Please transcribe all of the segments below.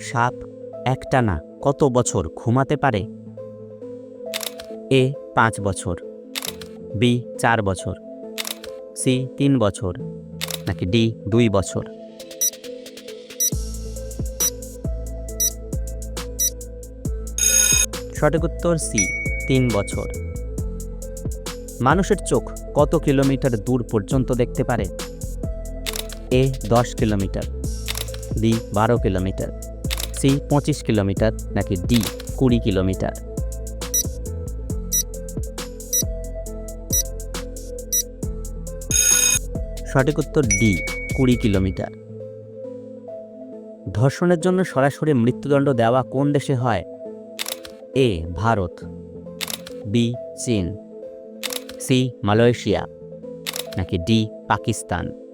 সাপ একটানা কত বছর ঘুমাতে পারে? এ, পাঁচ বছর। বি, চার বছর। সি, তিন বছর। নাকি ডি, দুই বছর। সঠিক উত্তর সি, তিন বছর। মানুষের চোখ কত কিলোমিটার দূর পর্যন্ত দেখতে পারে? এ, দশ কিলোমিটার। বি, বারো কিলোমিটার। সি পঁচিশ কিলোমিটার নাকি ডি, কুড়ি কিলোমিটার। সঠিক উত্তর ডি, কুড়ি কিলোমিটার। ধর্ষণের জন্য সরাসরি মৃত্যুদণ্ড দেওয়া কোন দেশে হয়? এ, ভারত। বি, চীন। C, Malaysia. নাকি ডি, পাকিস্তান।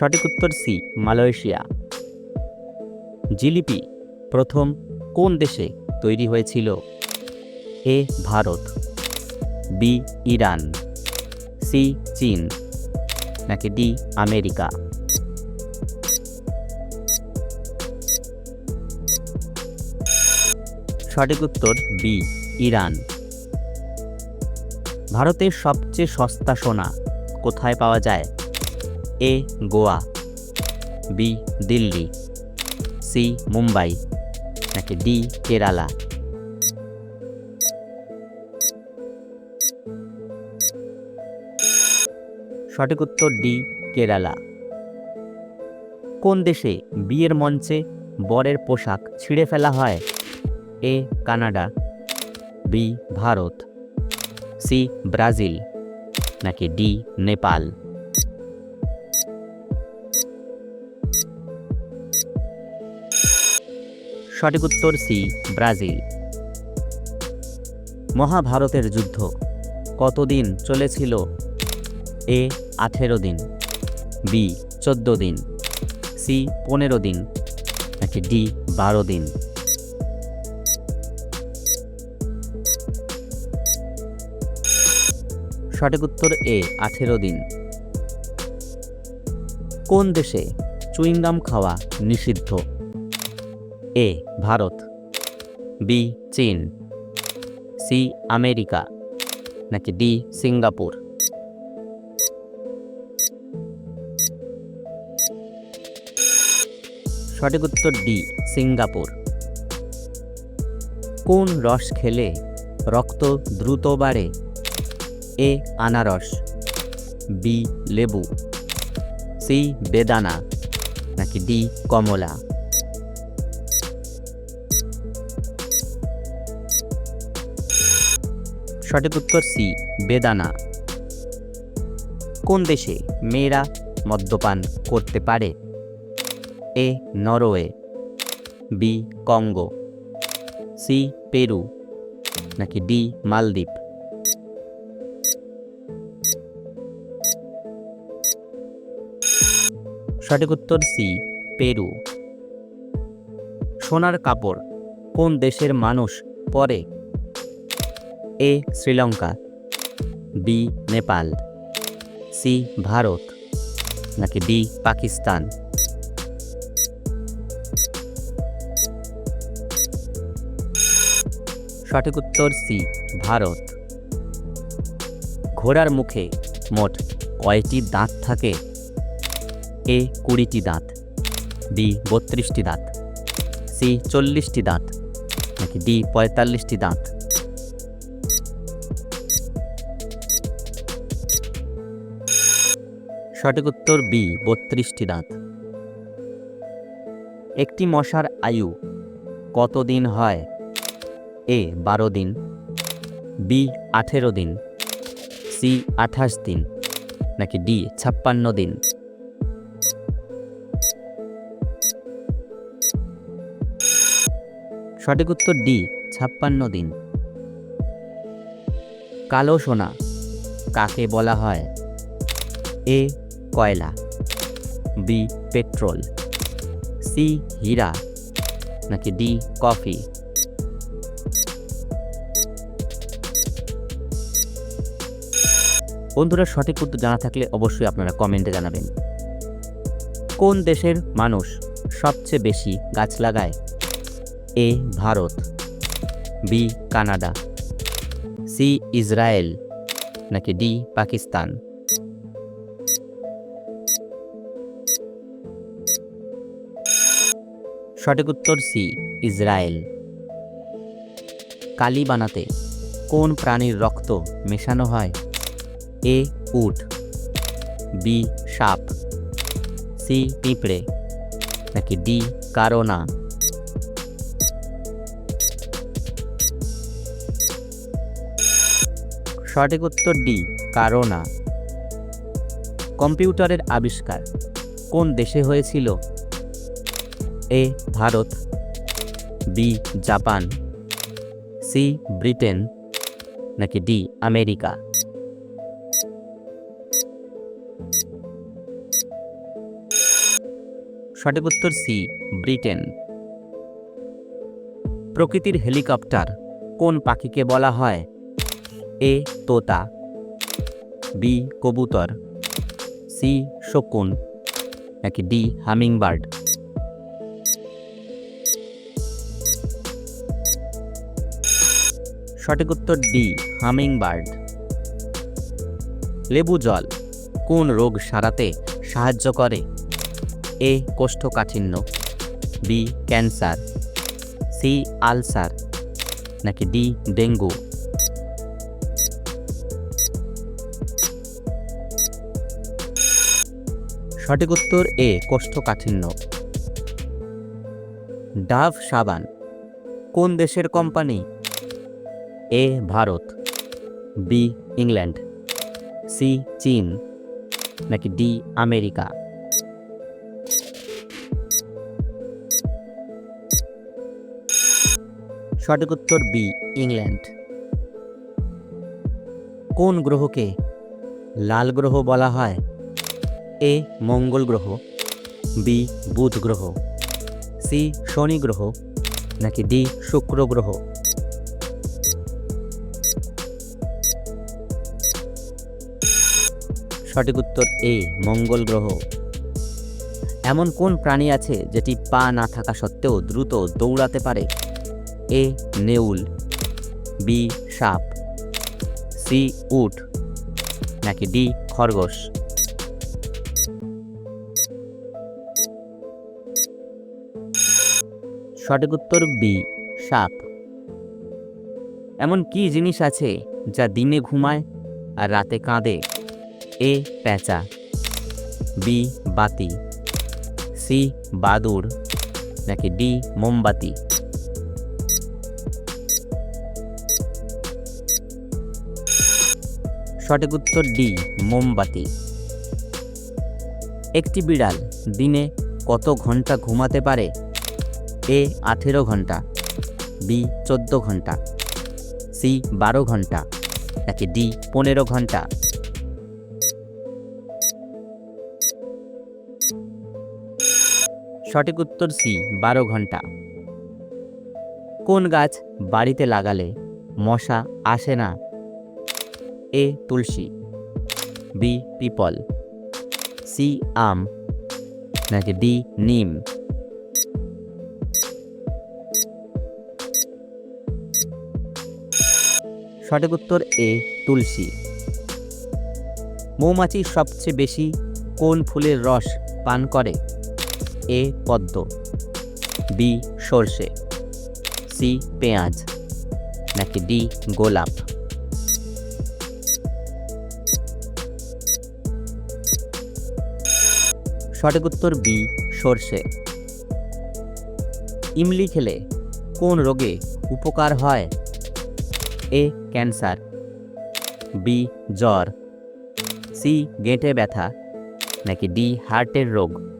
সঠিক উত্তর সি, মালয়েশিয়া। জিলিপি প্রথম কোন দেশে তৈরি হয়েছিল? A, Bharat. B, Iran. C, চীন। নাকি ডি, আমেরিকা। সঠিক উত্তর বি, ইরান। ভারতের সবচেয়ে সস্তা সোনা কোথায় পাওয়া যায়? A Goa, B Delhi, C Mumbai, নাকি ডি কেরালা? সঠিক উত্তর ডি কেরালা। কোন দেশে বিয়ের মঞ্চে বরের পোশাক ছিঁড়ে ফেলা হয়? A Canada, B Bharat, C Brazil, নাকি ডি নেপাল? সঠিক উত্তর সি, ব্রাজিল। মহাভারতের যুদ্ধ কতদিন চলেছিল? এ, আঠেরো দিন। বি, চোদ্দ দিন। সি, পনেরো দিন। নাকি ডি, বারো দিন। সঠিক উত্তর এ, আঠেরো দিন। কোন দেশে চুইংগাম খাওয়া নিষিদ্ধ? এ, ভারত। বি, চীন। C, America. নাকি ডি, সিঙ্গাপুর। সঠিক উত্তর ডি, সিঙ্গাপুর। কোন রস খেলে রক্ত দ্রুত বাড়ে? এ, আনারস। বি, লেবু। সি, বেদানা। নাকি ডি, কমলা। সঠিক উত্তর সি, বেদানা। কোন দেশে মেয়েরা মদ্যপান করতে পারে? A, Norway. B, Congo. C, Peru. নাকি ডি, মালদ্বীপ। সঠিক উত্তর সি, পেরু। সোনার কাপড়, কোন দেশের মানুষ পরে A, Sri Lanka. B, Nepal. C, Bharat. নাকি ডি, পাকিস্তান। সঠিক উত্তর সি, ভারত। ঘোড়ার মুখে মোট কয়টি দাঁত থাকে? এ, কুড়িটি দাঁত। বি, বত্রিশটি দাঁত। সি, চল্লিশটি দাঁত। নাকি ডি, পঁয়তাল্লিশটি দাঁত। সঠিক উত্তর বি, বত্রিশটি দাঁত। একটি মশার আয়ু কত দিন হয়? এ, বারো দিন। বি, আঠেরো দিন। সি, আঠাশ দিন। নাকি ডি, ছাপ্পান্ন দিন। সঠিক উত্তর ডি, ছাপ্পান্ন দিন। কালো সোনা, কাকে বলা হয়? এ কয়লা? বি পেট্রোল সি হীরা. নাকি ডি কফি বন্ধুরা, সঠিক উত্তর জানা থাকলে অবশ্যই আপনারা কমেন্টে জানাবেন। কোন দেশের মানুষ সবচেয়ে বেশি গাছ লাগায়? A Bharat. B Canada. C Israel. নাকি ডি পাকিস্তান। সঠিক উত্তর সি, ইসরায়েল। কালি বানাতে কোন প্রাণীর রক্ত মেশানো হয়? এ, উট। বি, সাপ। সি, পিঁপড়ে। নাকি ডি, কারোনা। সঠিক উত্তর ডি, কারোনা। কম্পিউটারের আবিষ্কার কোন দেশে হয়েছিল? A, Bharat, B, Japan, C, Britain, নাকি ডি, আমেরিকা? সঠিক উত্তর সি, ব্রিটেন। প্রকৃতির হেলিকপ্টার কোন পাখিকে বলা হয়? এ, তোতা, বি, কবুতর, সি, শকুন, নাকি ডি, হামিংবার্ড? সঠিক উত্তর ডি হামিং বার্ড লেবু জল, কোন রোগ সারাতে সাহায্য করে? এ, কোষ্ঠকাঠিন্য, বি, ক্যান্সার, সি, আলসার, নাকি ডি, ডেঙ্গু? সঠিক উত্তর এ, কোষ্ঠকাঠিন্য। ডাভ সাবান, কোন দেশের company A Bharat, B England, C চীন, নাকি ডি আমেরিকা? সঠিক উত্তর বি, ইংল্যান্ড। কোন গ্রহকে লাল গ্রহ বলা হয়? এ, মঙ্গল গ্রহ, বি, বুধ গ্রহ, সি, শনি গ্রহ, নাকি ডি, শুক্র গ্রহ? সঠিক উত্তর এ, মঙ্গল গ্রহ। এমন কোন প্রাণী আছে যেটি পা না থাকা সত্ত্বেও দ্রুত দৌড়াতে পারে? এ, নেউল। বি, সাপ। সি, উট। নাকি ডি, খরগোশ। সঠিক উত্তর বি, সাপ। এমন কি জিনিস আছে যা দিনে ঘুমায় আর রাতে কাঁদে? এ প্যাঁচা, বি বাতি, সি বাদুর নাকি ডি মোমবাতি? সঠিক উত্তর ডি, মোমবাতি। একটি বিড়াল দিনে কত ঘণ্টা ঘুমাতে পারে? এ আঠেরো ঘণ্টা, বি চোদ্দ ঘণ্টা, সি বারো ঘণ্টা, নাকি ডি পনেরো ঘণ্টা? সঠিক উত্তর সি, বারো ঘণ্টা। কোন গাছ বাড়িতে লাগালে মশা আসে না? A, tulsi. B, peepal. C, আম। নাকি ডি, নিম। সঠিক উত্তর এ, তুলসী। মৌমাছি সবচেয়ে বেশি কোন ফুলের রস পান করে? এ পদ্ম, বি সর্ষে, সি পেঁয়াজ, নাকি ডি গোলাপ? সঠিক উত্তর বি, সর্ষে। ইমলি খেলে কোন রোগে উপকার হয়? A, cancer. বি, জ্বর। সি, গেঁটে ব্যথা। নাকি ডি, হার্টের রোগ?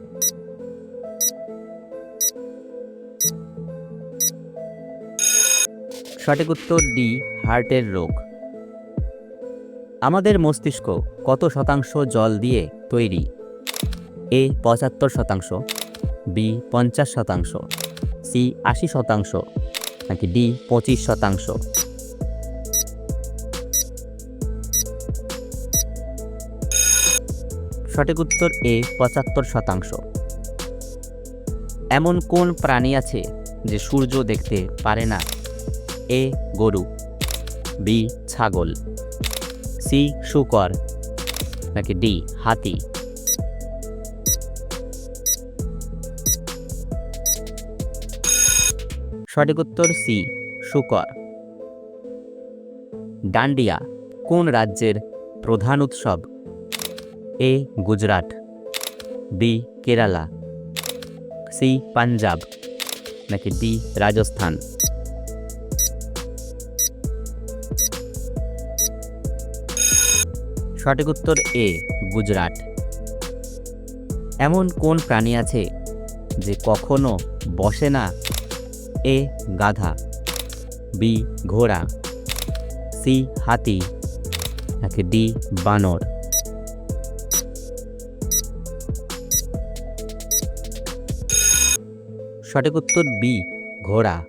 সঠিক উত্তর ডি, হার্টের রোগ। আমাদের মস্তিষ্ক কত শতাংশ জল দিয়ে তৈরি? এ, পঁচাত্তর শতাংশ, বি, পঞ্চাশ শতাংশ, সি, আশি শতাংশ, নাকি ডি, পঁচিশ শতাংশ? সঠিক উত্তর এ, পঁচাত্তর শতাংশ। এমন কোন প্রাণী আছে যে সূর্য দেখতে পারে না? এ গরু, বি ছাগল, সি শুকর, নাকি ডি হাতি? সঠিক উত্তর সি, শুকর। ডান্ডিয়া, কোন রাজ্যের প্রধান উৎসব? A Gujarat, B Kerala, C Punjab, নাকি ডি রাজস্থান? সঠিক উত্তর এ, গুজরাট। এমন কোন প্রাণী আছে যে কখনো বসে না? এ, গাধা। বি, ঘোড়া। সি, হাতি। নাকি ডি, বানর। সঠিক উত্তর বি, ঘোড়া।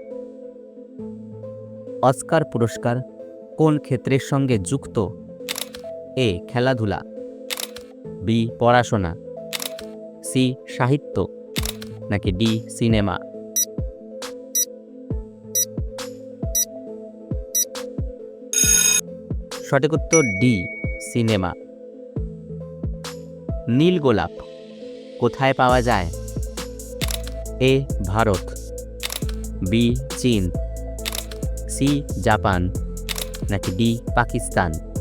অস্কার পুরস্কার কোন ক্ষেত্রের সঙ্গে যুক্ত? এ, খেলাধুলা। বি, পড়াশোনা। সি, সাহিত্য। নাকি ডি, সিনেমা। সঠিক উত্তর ডি, সিনেমা। নীল গোলাপ, কোথায় পাওয়া যায়? এ, ভারত। বি, চীন। C, Japan. নাকি ডি, পাকিস্তান।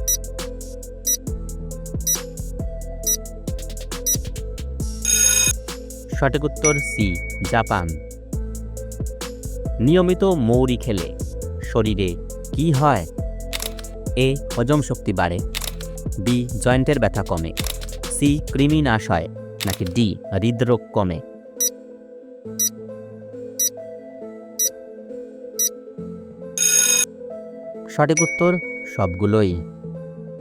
সঠিক উত্তর সি জাপান। নিয়মিত মৌরি খেলে শরীরে কি হয়? এ হজম শক্তি বাড়ে। বি জয়েন্টের ব্যথা কমে। সি কৃমি নাশ হয়। নাকি ডি হৃদরোগ কমে। সঠিক উত্তর সবগুলোই।